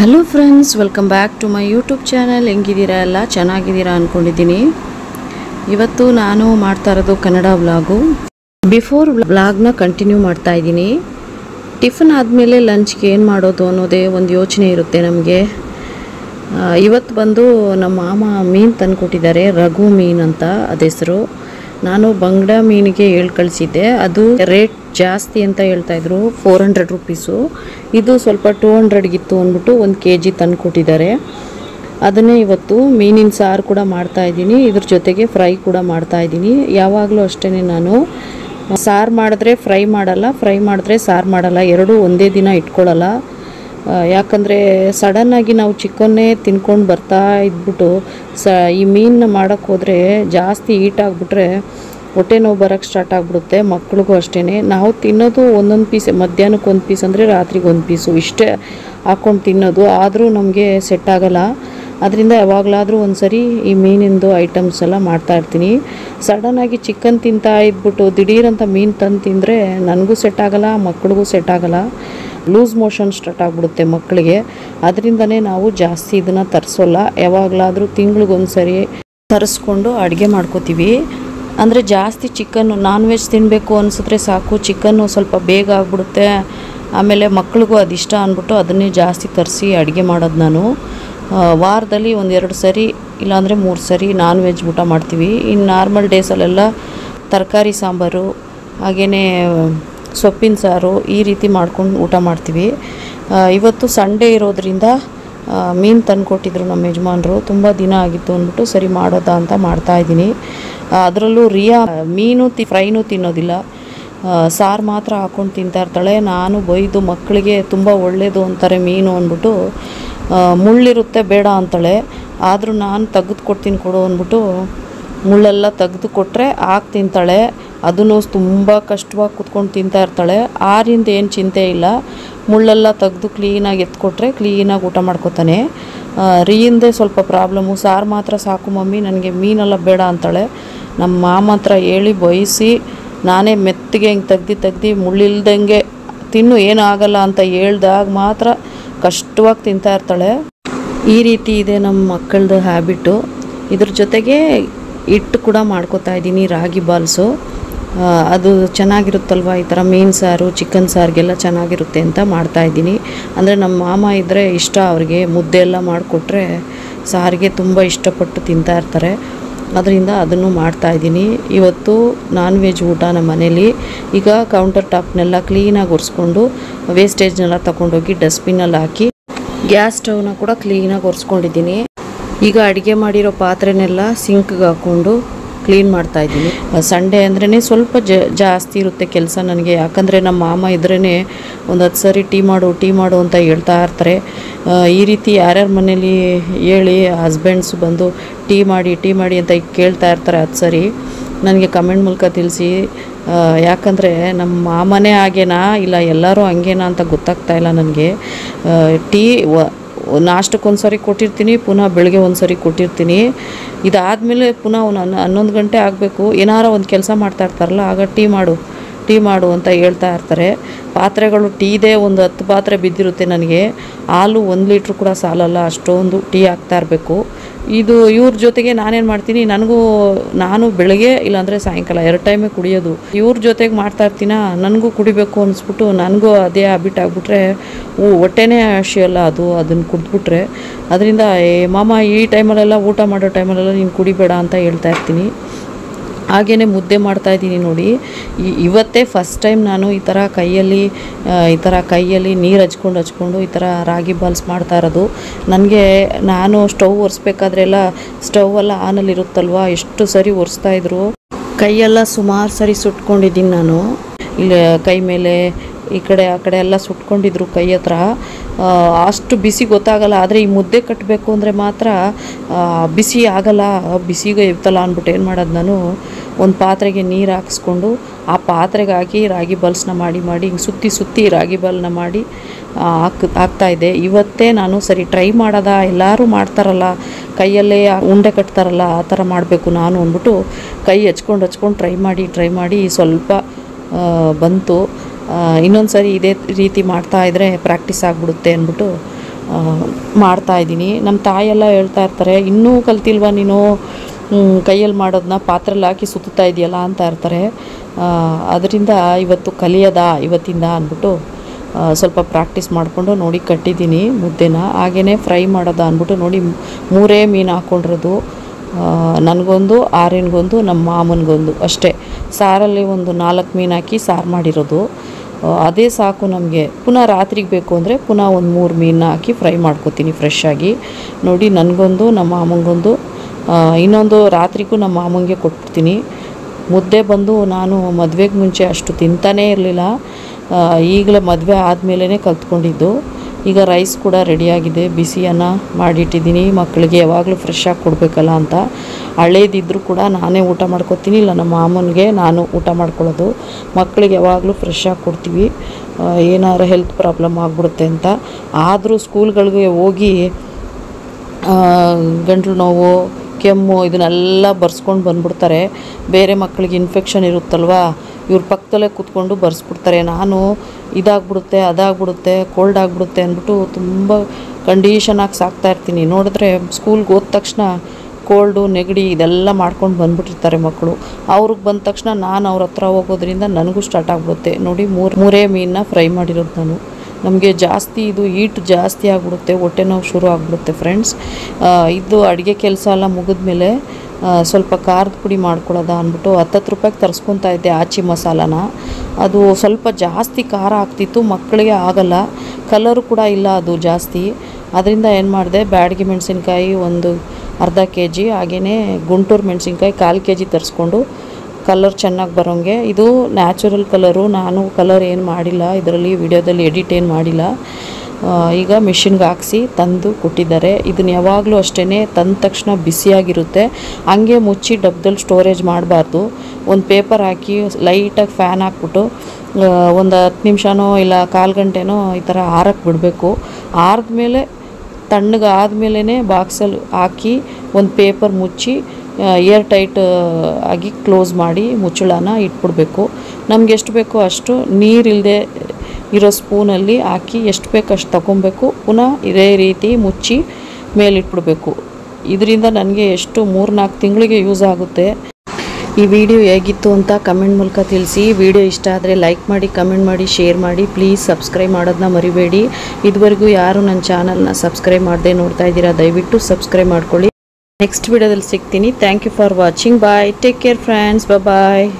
Hello friends welcome back to my YouTube channel ಹೆಂಗಿದ್ದೀರಾ ಎಲ್ಲ? ಚೆನ್ನಾಗಿದ್ದೀರಾ ಅಂದ್ಕೊಂಡಿದ್ದೀನಿ ಇವತ್ತು ನಾನು ಮಾಡ್ತಾ ಇರೋದು ಕನ್ನಡ ವ್ಲಾಗು. ಬಿಫೋರ್ ವ್ಲಾಗ್ನ ಕಂಟಿನ್ಯೂ ಮಾಡ್ತಾ ಇದ್ದೀನಿ. ಟಿಫನ್ ಆದಮೇಲೆ ಲಂಚ್ಗೆ ಏನು ಮಾಡೋದು ಅನ್ನೋದೇ ಒಂದು ಯೋಚನೆ ಇರುತ್ತೆ ನಮಗೆ. ಇವತ್ತು ಬಂದು ನಮ್ಮ ಮಾಮ ಮೀನು ತಂದುಕೊಟ್ಟಿದ್ದಾರೆ, ರಘು ಮೀನು ಅಂತ ಅದ ಹೆಸರು. ನಾನು ಬಂಗಡ ಮೀನಿಗೆ ಹೇಳಿ ಕಳಿಸಿದ್ದೆ. ಅದು ರೇಟ್ ಜಾಸ್ತಿ ಅಂತ ಹೇಳ್ತಾ ಇದ್ರು ಫೋರ್ ಹಂಡ್ರೆಡ್ ರುಪೀಸು. ಇದು ಸ್ವಲ್ಪ ಟೂ ಹಂಡ್ರೆಡ್ಗಿತ್ತು ಅಂದ್ಬಿಟ್ಟು ಒಂದು ಕೆ ಜಿ ತಂದು ಕೊಟ್ಟಿದ್ದಾರೆ. ಅದನ್ನೇ ಇವತ್ತು ಮೀನಿನ ಸಾರು ಕೂಡ ಮಾಡ್ತಾ ಇದ್ದೀನಿ. ಇದ್ರ ಜೊತೆಗೆ ಫ್ರೈ ಕೂಡ ಮಾಡ್ತಾ ಇದ್ದೀನಿ. ಯಾವಾಗಲೂ ಅಷ್ಟೇ ನಾನು. ಸಾರು ಮಾಡಿದ್ರೆ ಫ್ರೈ ಮಾಡಲ್ಲ, ಫ್ರೈ ಮಾಡಿದ್ರೆ ಸಾರು ಮಾಡಲ್ಲ. ಎರಡೂ ಒಂದೇ ದಿನ ಇಟ್ಕೊಳ್ಳಲ್ಲ ಯಾಕಂದರೆ ಸಡನ್ನಾಗಿ ನಾವು ಚಿಕನ್ನೇ ತಿನ್ಕೊಂಡು ಬರ್ತಾ ಇದ್ಬಿಟ್ಟು ಸ, ಈ ಮೀನನ್ನ ಮಾಡೋಕ್ಕೆ ಹೋದರೆ ಜಾಸ್ತಿ ಈಟ್ ಆಗಿಬಿಟ್ರೆ ಹೊಟ್ಟೆ ನೋವು ಬರೋಕ್ಕೆ ಸ್ಟಾರ್ಟ್ ಆಗಿಬಿಡುತ್ತೆ, ಮಕ್ಳಿಗೂ ಅಷ್ಟೇ ನಾವು ತಿನ್ನೋದು ಒಂದೊಂದು ಪೀಸ್ ಮಧ್ಯಾಹ್ನಕ್ಕೆ ಒಂದು ಪೀಸ್ ಅಂದರೆ ರಾತ್ರಿಗೆ ಒಂದು ಪೀಸು ಇಷ್ಟೇ ಹಾಕ್ಕೊಂಡು ತಿನ್ನೋದು. ಆದರೂ ನಮಗೆ ಸೆಟ್ ಆಗಲ್ಲ. ಅದರಿಂದ ಯಾವಾಗಲಾದರೂ ಒಂದು ಸರಿ ಈ ಮೀನಿಂದು ಐಟಮ್ಸ್ ಎಲ್ಲ ಮಾಡ್ತಾಯಿರ್ತೀನಿ ಸಡನ್ನಾಗಿ ಚಿಕನ್ ತಿಂತಾ ಇದ್ಬಿಟ್ಟು ದಿಢೀರಂತ ಮೀನು ತಂದು ತಿಂದರೆ ನನಗೂ ಸೆಟ್ ಆಗಲ್ಲ, ಮಕ್ಳಿಗೂ ಸೆಟ್ ಆಗಲ್ಲ. ಲೂಸ್ ಮೋಷನ್ ಸ್ಟಾರ್ಟ್ ಆಗಿಬಿಡುತ್ತೆ ಮಕ್ಕಳಿಗೆ. ಅದರಿಂದನೇ ನಾವು ಜಾಸ್ತಿ ಇದನ್ನು ತರಿಸೋಲ್ಲ. ಯಾವಾಗಲಾದರೂ ತಿಂಗಳಿಗೊಂದು ಸರಿ ತರಿಸ್ಕೊಂಡು ಅಡುಗೆ ಮಾಡ್ಕೋತೀವಿ. ಅಂದರೆ ಜಾಸ್ತಿ ಚಿಕನ್ನು ನಾನ್ ವೆಜ್ ತಿನ್ನಬೇಕು ಅನಿಸಿದ್ರೆ ಸಾಕು. ಚಿಕನ್ನು ಸ್ವಲ್ಪ ಬೇಗ ಆಗಿಬಿಡುತ್ತೆ. ಆಮೇಲೆ ಮಕ್ಳಿಗೂ ಅದಿಷ್ಟ ಅಂದ್ಬಿಟ್ಟು ಅದನ್ನೇ ಜಾಸ್ತಿ ತರಿಸಿ ಅಡುಗೆ ಮಾಡೋದು ನಾನು. ವಾರದಲ್ಲಿ ಒಂದೆರಡು ಸರಿ, ಇಲ್ಲಾಂದರೆ ಮೂರು ಸರಿ ನಾನ್ ವೆಜ್ ಊಟ ಮಾಡ್ತೀವಿ. ಇನ್ನು ನಾರ್ಮಲ್ ಡೇಸಲ್ಲೆಲ್ಲ ತರಕಾರಿ ಸಾಂಬಾರು ಹಾಗೆಯೇ ಸೊಪ್ಪಿನ ಸಾರು ಈ ರೀತಿ ಮಾಡ್ಕೊಂಡು ಊಟ ಮಾಡ್ತೀವಿ. ಇವತ್ತು ಸಂಡೇ ಇರೋದ್ರಿಂದ ಮೀನು ತಂದುಕೊಟ್ಟಿದ್ರು ನಮ್ಮ ಯಜಮಾನರು. ತುಂಬ ದಿನ ಆಗಿತ್ತು ಅಂದ್ಬಿಟ್ಟು ಸರಿ ಮಾಡೋದಾ ಅಂತ ಮಾಡ್ತಾ ಇದ್ದೀನಿ. ಅದರಲ್ಲೂ ರಿಯಾ ಮೀನು ತಿ, ಫ್ರೈನೂ ತಿನ್ನೋದಿಲ್ಲ. ಸಾರು ಮಾತ್ರ ಹಾಕ್ಕೊಂಡು ತಿಂತಾ ಇರ್ತಾಳೆ. ನಾನು ಬೈದು ಮಕ್ಕಳಿಗೆ ತುಂಬ ಒಳ್ಳೆಯದು ಅಂತಾರೆ ಮೀನು ಅಂದ್ಬಿಟ್ಟು ಮುಳ್ಳಿರುತ್ತೆ ಬೇಡ ಅಂತಾಳೆ. ಆದರೂ ನಾನು ತೆಗೆದು ಕೊಡ್ತೀನಿ ಕೊಡು ಅಂದ್ಬಿಟ್ಟು ಮುಳ್ಳೆಲ್ಲ ತೆಗೆದು ಕೊಟ್ಟರೆ ಆಗ ತಿಂತಾಳೆ. ಅದನ್ನು ತುಂಬ ಕಷ್ಟವಾಗಿ ಕುತ್ಕೊಂಡು ತಿಂತಾ ಇರ್ತಾಳೆ. ಆರಿಂದ ಏನು ಚಿಂತೆ ಇಲ್ಲ. ಮುಳ್ಳೆಲ್ಲ ತೆಗೆದು ಕ್ಲೀನಾಗಿ ಎತ್ಕೊಟ್ರೆ ಕ್ಲೀನಾಗಿ ಊಟ ಮಾಡ್ಕೊತಾನೆ. ರೀಯಿಂದೆ ಸ್ವಲ್ಪ ಪ್ರಾಬ್ಲಮ್ಮು ಸಾರು ಮಾತ್ರ ಸಾಕು ಮಮ್ಮಿ, ನನಗೆ ಮೀನೆಲ್ಲ ಬೇಡ ಅಂತಾಳೆ. ನಮ್ಮ ಮಾಮ ಹತ್ರ ಹೇಳಿ ಬಯಸಿ ನಾನೇ ಮೆತ್ತಿಗೆ ಹಿಂಗೆ ತೆಗ್ದು ತೆಗ್ದು ಮುಳ್ಳಿಲ್ದಂಗೆ ತಿನ್ನು, ಏನೂ ಆಗಲ್ಲ ಅಂತ ಹೇಳ್ದಾಗ ಮಾತ್ರ ಕಷ್ಟವಾಗಿ ತಿಂತಾ ಇರ್ತಾಳೆ. ಈ ರೀತಿ ಇದೆ ನಮ್ಮ ಮಕ್ಕಳದು ಹ್ಯಾಬಿಟ್ಟು ಇದ್ರ ಜೊತೆಗೆ ಹಿಟ್ಟು ಕೂಡ ಮಾಡ್ಕೋತಾ ಇದ್ದೀನಿ, ರಾಗಿ ಬಾಲ್ಸು. ಅದು ಚೆನ್ನಾಗಿರುತ್ತಲ್ವ ಈ ಥರ ಮೀನು ಸಾರು, ಚಿಕನ್ ಸಾರಿಗೆಲ್ಲ ಚೆನ್ನಾಗಿರುತ್ತೆ ಅಂತ ಮಾಡ್ತಾ ಇದ್ದೀನಿ. ಅಂದರೆ ನಮ್ಮ ಮಾಮ ಇದ್ದರೆ ಇಷ್ಟ ಅವ್ರಿಗೆ, ಮುದ್ದೆ ಎಲ್ಲ ಮಾಡಿಕೊಟ್ರೆ ಸಾರಿಗೆ ತುಂಬ ಇಷ್ಟಪಟ್ಟು ತಿಂತಾ ಇರ್ತಾರೆ. ಅದರಿಂದ ಅದನ್ನು ಮಾಡ್ತಾ ಇದ್ದೀನಿ. ಇವತ್ತು ನಾನ್ ವೆಜ್ ಊಟ ನಮ್ಮ ಮನೇಲಿ. ಈಗ ಕೌಂಟರ್ ಟಾಪ್ನೆಲ್ಲ ಕ್ಲೀನಾಗಿ ಒರೆಸ್ಕೊಂಡು ವೇಸ್ಟೇಜ್ನೆಲ್ಲ ತಗೊಂಡೋಗಿ ಡಸ್ಟ್ಬಿನಲ್ಲಿ ಹಾಕಿ, ಗ್ಯಾಸ್ ಸ್ಟವ್ನ ಕೂಡ ಕ್ಲೀನಾಗಿ ಒರೆಸ್ಕೊಂಡಿದ್ದೀನಿ. ಈಗ ಅಡುಗೆ ಮಾಡಿರೋ ಪಾತ್ರೆನೆಲ್ಲ ಸಿಂಕ್ಗೆ ಹಾಕ್ಕೊಂಡು ಕ್ಲೀನ್ ಮಾಡ್ತಾ ಇದ್ದೀನಿ. ಸಂಡೇ ಅಂದ್ರೇ ಸ್ವಲ್ಪ ಜಾಸ್ತಿ ಇರುತ್ತೆ ಕೆಲಸ ನನಗೆ. ಯಾಕಂದರೆ ನಮ್ಮ ಮಾಮ ಇದ್ರೇ ಒಂದು ಹತ್ತು ಸರಿ ಟೀ ಮಾಡು ಟೀ ಮಾಡು ಅಂತ ಹೇಳ್ತಾ ಇರ್ತಾರೆ. ಈ ರೀತಿ ಯಾರ್ಯಾರ ಮನೇಲಿ ಹೇಳಿ ಹಸ್ಬೆಂಡ್ಸ್ ಬಂದು ಟೀ ಮಾಡಿ ಟೀ ಮಾಡಿ ಅಂತ ಕೇಳ್ತಾ ಇರ್ತಾರೆ ಹತ್ತು ಸರಿ, ನನಗೆ ಕಮೆಂಟ್ ಮೂಲಕ ತಿಳಿಸಿ ಯಾಕಂದರೆ ನಮ್ಮ ಮಾಮನೇ ಹಾಗೇನಾ ಇಲ್ಲ ಎಲ್ಲರೂ ಹಂಗೇನಾ ಅಂತ ಗೊತ್ತಾಗ್ತಾ ಇಲ್ಲ ನನಗೆ. ಟೀ ನಾಷ್ಟಕ್ಕೆ ಒಂದು ಸರಿ ಕೊಟ್ಟಿರ್ತೀನಿ, ಪುನಃ ಬೆಳಗ್ಗೆ ಒಂದು ಸರಿ ಕೊಟ್ಟಿರ್ತೀನಿ. ಇದಾದಮೇಲೆ ಪುನಃ ಒಂದು ಹನ್ನೊಂದು ಗಂಟೆ ಆಗಬೇಕು. ಏನಾರ ಒಂದು ಕೆಲಸ ಮಾಡ್ತಾ ಇರ್ತಾರಲ್ಲ, ಆಗ ಟೀ ಮಾಡು. ಟೀ ಮಾಡು ಅಂತ ಹೇಳ್ತಾ ಇರ್ತಾರೆ. ಪಾತ್ರೆಗಳು ಟೀದೇ ಒಂದು ಹತ್ತು ಪಾತ್ರೆ ಬಿದ್ದಿರುತ್ತೆ ನನಗೆ. ಹಾಲು ಒಂದು ಲೀಟ್ರ್ ಕೂಡ ಸಾಲಲ್ಲ, ಅಷ್ಟೊಂದು ಟೀ ಹಾಕ್ತಾ ಇರಬೇಕು. ಇದು ಇವ್ರ ಜೊತೆಗೆ ನಾನೇನು ಮಾಡ್ತೀನಿ, ನನಗೂ ನಾನು ಬೆಳಗ್ಗೆ ಇಲ್ಲಾಂದರೆ ಸಾಯಂಕಾಲ ಎರಡು ಟೈಮೇ ಕುಡಿಯೋದು. ಇವ್ರ ಜೊತೆಗೆ ಮಾಡ್ತಾ ಇರ್ತೀನ, ನನಗೂ ಕುಡಿಬೇಕು ಅನಿಸ್ಬಿಟ್ಟು ನನಗೂ ಅದೇ ಹ್ಯಾಬಿಟ್ ಆಗಿಬಿಟ್ರೆ ಹೊಟ್ಟೆನೇ ಹಸಿಯಲ್ಲ ಅದು ಅದನ್ನು ಕುಡಿದ್ಬಿಟ್ರೆ. ಅದರಿಂದ, ಏ, ಮಾಮ, ಈ ಟೈಮಲ್ಲೆಲ್ಲ ಊಟ ಮಾಡೋ ಟೈಮಲ್ಲೆಲ್ಲ ನೀನು ಕುಡಿಬೇಡ ಅಂತ ಹೇಳ್ತಾ ಇರ್ತೀನಿ. ಹಾಗೆಯೇ ಮುದ್ದೆ ಮಾಡ್ತಾ ಇದ್ದೀನಿ ನೋಡಿ. ಇವತ್ತೇ ಫಸ್ಟ್ ಟೈಮ್ ನಾನು ಈ ಥರ ಕೈಯಲ್ಲಿ ಈ ಥರ ಕೈಯಲ್ಲಿ ನೀರು ಹಚ್ಕೊಂಡು ಹಚ್ಕೊಂಡು ಈ ಥರ ರಾಗಿ ಬಾಲ್ಸ್ ಮಾಡ್ತಾ ಇರೋದು. ನನಗೆ ನಾನು ಸ್ಟವ್ ಒರೆಸ್ಬೇಕಾದ್ರೆಲ್ಲ ಸ್ಟವ್ ಎಲ್ಲ ಆನಲ್ಲಿ ಇರುತ್ತಲ್ವ? ಎಷ್ಟು ಸರಿ ಒರೆಸ್ತಾ ಇದ್ರು. ಕೈಯೆಲ್ಲ ಸುಮಾರು ಸರಿ ಸುಟ್ಕೊಂಡಿದ್ದೀನಿ ನಾನು. ಇಲ್ಲಿ ಕೈ ಮೇಲೆ, ಈ ಕಡೆ, ಆ ಕಡೆ ಎಲ್ಲ ಸುಟ್ಕೊಂಡಿದ್ರು ಕೈ ಹತ್ರ. ಅಷ್ಟು ಬಿಸಿ ಗೊತ್ತಾಗಲ್ಲ, ಆದರೆ ಈ ಮುದ್ದೆ ಕಟ್ಟಬೇಕು ಅಂದರೆ ಮಾತ್ರ ಬಿಸಿ ಆಗಲ್ಲ, ಬಿಸಿಗೆ ಇರ್ತಲ್ಲ ಅಂದ್ಬಿಟ್ಟು ಏನು ಮಾಡೋದು ನಾನು? ಒಂದು ಪಾತ್ರೆಗೆ ನೀರು ಹಾಕಿಸ್ಕೊಂಡು, ಆ ಪಾತ್ರೆಗೆ ಹಾಕಿ ರಾಗಿ ಬಲ್ಸ್ನ ಮಾಡಿ ಮಾಡಿ, ಹಿಂಗೆ ಸುತ್ತಿ ಸುತ್ತಿ ರಾಗಿ ಬಲ್ನ ಮಾಡಿ ಹಾಕ್ ಹಾಕ್ತಾಯಿದ್ದೆ ಇವತ್ತೇ ನಾನು ಸರಿ ಟ್ರೈ ಮಾಡೋದ? ಎಲ್ಲರೂ ಮಾಡ್ತಾರಲ್ಲ, ಕೈಯಲ್ಲೇ ಉಂಡೆ ಕಟ್ತಾರಲ್ಲ, ಆ ಥರ ಮಾಡಬೇಕು ನಾನು ಅಂದ್ಬಿಟ್ಟು ಕೈ ಹಚ್ಕೊಂಡು ಹಚ್ಕೊಂಡು ಟ್ರೈ ಮಾಡಿ ಟ್ರೈ ಮಾಡಿ ಸ್ವಲ್ಪ ಬಂತು. ಇನ್ನೊಂದು ಸರಿ ಇದೇ ರೀತಿ ಮಾಡ್ತಾ ಇದ್ದರೆ ಪ್ರಾಕ್ಟೀಸ್ ಆಗಿಬಿಡುತ್ತೆ ಅಂದ್ಬಿಟ್ಟು ಮಾಡ್ತಾ ಇದ್ದೀನಿ. ನಮ್ಮ ತಾಯೆಲ್ಲ ಹೇಳ್ತಾ ಇರ್ತಾರೆ, ಇನ್ನೂ ಕಲ್ತಿಲ್ವಾ ನೀನು? ಕೈಯಲ್ಲಿ ಮಾಡೋದನ್ನ ಪಾತ್ರೆಲಿ ಹಾಕಿ ಸುತ್ತಾ ಇದೆಯಲ್ಲ? ಅಂತ ಇರ್ತಾರೆ. ಅದರಿಂದ ಇವತ್ತು ಕಲಿಯೋದಾ ಇವತ್ತಿಂದ ಅಂದ್ಬಿಟ್ಟು ಸ್ವಲ್ಪ ಪ್ರಾಕ್ಟೀಸ್ ಮಾಡಿಕೊಂಡು ನೋಡಿ ಕಟ್ಟಿದ್ದೀನಿ ಮುದ್ದೆನ. ಹಾಗೆಯೇ ಫ್ರೈ ಮಾಡೋದ ಅಂದ್ಬಿಟ್ಟು ನೋಡಿ ಮೂರೇ ಮೀನು ಹಾಕ್ಕೊಂಡಿರೋದು ನನಗೊಂದು, ಆರ್ಯನ್ಗೊಂದು ನಮ್ಮ ಮಾಮನಿಗೊಂದು ಅಷ್ಟೇ. ಸಾರಲ್ಲಿ ಒಂದು ನಾಲ್ಕು ಮೀನು ಹಾಕಿ ಸಾರು ಮಾಡಿರೋದು. ಅದೇ ಸಾಕು ನಮಗೆ. ಪುನಃ ರಾತ್ರಿಗೆ ಬೇಕು ಅಂದರೆ ಪುನಃ ಒಂದು ಮೂರು ಮೀನನ್ನ ಹಾಕಿ ಫ್ರೈ ಮಾಡ್ಕೊತೀನಿ ಫ್ರೆಶ್ ಆಗಿ. ನೋಡಿ ನನಗೊಂದು, ನಮ್ಮ ಮಾಮಂಗೊಂದು ಇನ್ನೊಂದು ರಾತ್ರಿಗೂ ನಮ್ಮ ಮಾಮಂಗೆ ಕೊಟ್ಬಿಡ್ತೀನಿ. ಮುದ್ದೆ ಬಂದು ನಾನು ಮದುವೆಗೆ ಮುಂಚೆ ಅಷ್ಟು ತಿಂತಾನೇ ಇರಲಿಲ್ಲ. ಈಗಲೇ ಮದುವೆ ಆದಮೇಲೆ ಕಲ್ತ್ಕೊಂಡಿದ್ದು. ಈಗ ರೈಸ್ ಕೂಡ ರೆಡಿಯಾಗಿದೆ ಬಿಸಿಯನ್ನು ಮಾಡಿಟ್ಟಿದ್ದೀನಿ. ಮಕ್ಕಳಿಗೆ ಯಾವಾಗಲೂ ಫ್ರೆಶ್ ಕೊಡಬೇಕಲ್ಲ ಅಂತ. ಹಳೇದಿದ್ದರೂ ಕೂಡ ನಾನೇ ಊಟ ಮಾಡ್ಕೊತೀನಿ. ಇಲ್ಲ, ನಮ್ಮ ಮಾಮನಿಗೆ ನಾನು ಊಟ ಮಾಡ್ಕೊಳ್ಳೋದು. ಮಕ್ಕಳಿಗೆ ಯಾವಾಗಲೂ ಫ್ರೆಶ್ ಕೊಡ್ತೀವಿ. ಏನಾದ್ರೂ ಹೆಲ್ತ್ ಪ್ರಾಬ್ಲಮ್ ಆಗಿಬಿಡುತ್ತೆ ಅಂತ. ಆದರೂ ಸ್ಕೂಲ್ಗಳಿಗೆ ಹೋಗಿ ಗಂಟ್ಲು ನೋವು, ಕೆಮ್ಮು ಇದನ್ನೆಲ್ಲ ಬರ್ಸ್ಕೊಂಡು ಬಂದ್ಬಿಡ್ತಾರೆ. ಬೇರೆ ಮಕ್ಕಳಿಗೆ ಇನ್ಫೆಕ್ಷನ್ ಇರುತ್ತಲ್ವಾ? ಇವ್ರ ಪಕ್ಕದಲ್ಲೇ ಕೂತ್ಕೊಂಡು ಬರೆಸ್ಬಿಡ್ತಾರೆ, ನಾನು ಇದಾಗ್ಬಿಡುತ್ತೆ, ಅದಾಗ್ಬಿಡುತ್ತೆ ಕೋಲ್ಡ್ ಆಗಿಬಿಡುತ್ತೆ ಅಂದ್ಬಿಟ್ಟು ತುಂಬ ಕಂಡೀಷನಾಗಿ ಸಾಕ್ತಾ ಇರ್ತೀನಿ. ನೋಡಿದ್ರೆ ಸ್ಕೂಲ್ಗೆ ಹೋದ ತಕ್ಷಣ ಕೋಲ್ಡು ನೆಗಡಿ ಇದೆಲ್ಲ ಮಾಡ್ಕೊಂಡು ಬಂದ್ಬಿಟ್ಟಿರ್ತಾರೆ ಮಕ್ಕಳು ಅವ್ರಿಗೆ ಬಂದ ತಕ್ಷಣ ನಾನು ಅವ್ರ ಹತ್ರ ಹೋಗೋದ್ರಿಂದ ನನಗೂ ಸ್ಟಾರ್ಟ್ ಆಗಿಬಿಡುತ್ತೆ. ನೋಡಿ, ಮೂರು, ಮೂರೇ ಮೀನನ್ನ ಫ್ರೈ ಮಾಡಿರೋದು ನಾನು. ನಮಗೆ ಜಾಸ್ತಿ ಇದು ಹೀಟ್ ಜಾಸ್ತಿ ಆಗಿಬಿಡುತ್ತೆ, ಹೊಟ್ಟೆ ನೋವು ಶುರು ಆಗಿಬಿಡುತ್ತೆ ಫ್ರೆಂಡ್ಸ್ ಇದು ಅಡುಗೆ ಕೆಲಸ ಎಲ್ಲ ಮುಗಿದ್ಮೇಲೆ ಸ್ವಲ್ಪ ಖಾರದ ಪುಡಿ ಮಾಡ್ಕೊಳ್ಳೋದ ಅಂದ್ಬಿಟ್ಟು ಹತ್ತತ್ತು ರೂಪಾಯಿಗೆ ತರಿಸ್ಕೊತಾ ಇದ್ದೆ ಆಚಿ ಮಸಾಲಾನ. ಅದು ಸ್ವಲ್ಪ ಜಾಸ್ತಿ ಖಾರ ಆಗ್ತಿತ್ತು, ಮಕ್ಕಳಿಗೆ ಆಗಲ್ಲ, ಕಲರು ಕೂಡ ಇಲ್ಲ ಅದು ಜಾಸ್ತಿ. ಅದರಿಂದ ಏನು ಮಾಡಿದೆ, ಬ್ಯಾಡಗಿ ಮೆಣಸಿನ್ಕಾಯಿ ಒಂದು ಅರ್ಧ ಕೆ ಜಿ ಹಾಗೆಯೇ ಗುಂಟೂರು ಮೆಣಸಿನ್ಕಾಯಿ ಕಾಲು ಕೆ ಜಿ ತರಿಸ್ಕೊಂಡು ಕಲರ್ ಚೆನ್ನಾಗಿ ಬರೋಂಗೆ. ಇದು ನ್ಯಾಚುರಲ್ ಕಲರು, ನಾನು ಕಲರ್ ಏನು ಮಾಡಿಲ್ಲ, ಇದರಲ್ಲಿ ವಿಡಿಯೋದಲ್ಲಿ ಎಡಿಟ್ ಏನು ಮಾಡಿಲ್ಲ. ಈಗ ಮಿಷಿನ್ಗೆ ಹಾಕ್ಸಿ ತಂದು ಕೊಟ್ಟಿದ್ದಾರೆ. ಇದನ್ನ ಯಾವಾಗಲೂ ಅಷ್ಟೇ ತಂದ ತಕ್ಷಣ ಬಿಸಿಯಾಗಿರುತ್ತೆ. ಹಂಗೆ ಮುಚ್ಚಿ ಡಬ್ಬದಲ್ಲಿ ಸ್ಟೋರೇಜ್ ಮಾಡಬಾರ್ದು. ಒಂದು ಪೇಪರ್ ಹಾಕಿ ಲೈಟಾಗಿ ಫ್ಯಾನ್ ಹಾಕ್ಬಿಟ್ಟು ಒಂದು ಹತ್ತು ನಿಮಿಷನೋ ಇಲ್ಲ ಕಾಲು ಗಂಟೆನೋ ಈ ಥರ ಆರಕ್ಕೆ ಬಿಡಬೇಕು. ಆರಿದ್ಮೇಲೆ, ತಣ್ಣಗೆ ಆದಮೇಲೆ ಬಾಕ್ಸಲ್ಲಿ ಹಾಕಿ ಒಂದು ಪೇಪರ್ ಮುಚ್ಚಿ ಏರ್ ಟೈಟ್ ಆಗಿ ಕ್ಲೋಸ್ ಮಾಡಿ ಮುಚ್ಚಳನ ಇಟ್ಬಿಡ್ಬೇಕು. ನಮ್ಗೆ ಎಷ್ಟು ಬೇಕೋ ಅಷ್ಟು ನೀರಿಲ್ಲದೆ ಇರೋ ಸ್ಪೂನಲ್ಲಿ ಹಾಕಿ ಎಷ್ಟು ಬೇಕು ಅಷ್ಟು ತಗೊಬೇಕು ಪುನಃ ಇದೇ ರೀತಿ ಮುಚ್ಚಿ ಮೇಲಿಟ್ಬಿಡಬೇಕು. ಇದರಿಂದ ನನಗೆ ಎಷ್ಟು ಮೂರು ನಾಲ್ಕು ತಿಂಗಳಿಗೆ ಯೂಸ್ ಆಗುತ್ತೆ. ಈ ವಿಡಿಯೋ ಹೇಗಿತ್ತು ಅಂತ ಕಮೆಂಟ್ ಮೂಲಕ ತಿಳಿಸಿ. ವಿಡಿಯೋ ಇಷ್ಟ ಆದರೆ ಲೈಕ್ ಮಾಡಿ, ಕಮೆಂಟ್ ಮಾಡಿ, ಶೇರ್ ಮಾಡಿ. ಪ್ಲೀಸ್ ಸಬ್ಸ್ಕ್ರೈಬ್ ಮಾಡೋದನ್ನ ಮರಿಬೇಡಿ. ಇದುವರೆಗೂ ಯಾರು ನನ್ನ ಚಾನಲ್ನ ಸಬ್ಸ್ಕ್ರೈಬ್ ಮಾಡದೆ ನೋಡ್ತಾ ಇದ್ದೀರಾ, ದಯವಿಟ್ಟು ಸಬ್ಸ್ಕ್ರೈಬ್ ಮಾಡ್ಕೊಳ್ಳಿ. ನೆಕ್ಸ್ಟ್ ವಿಡಿಯೋದಲ್ಲಿ ಸಿಗ್ತೀನಿ. Thank you for watching bye take care friends bye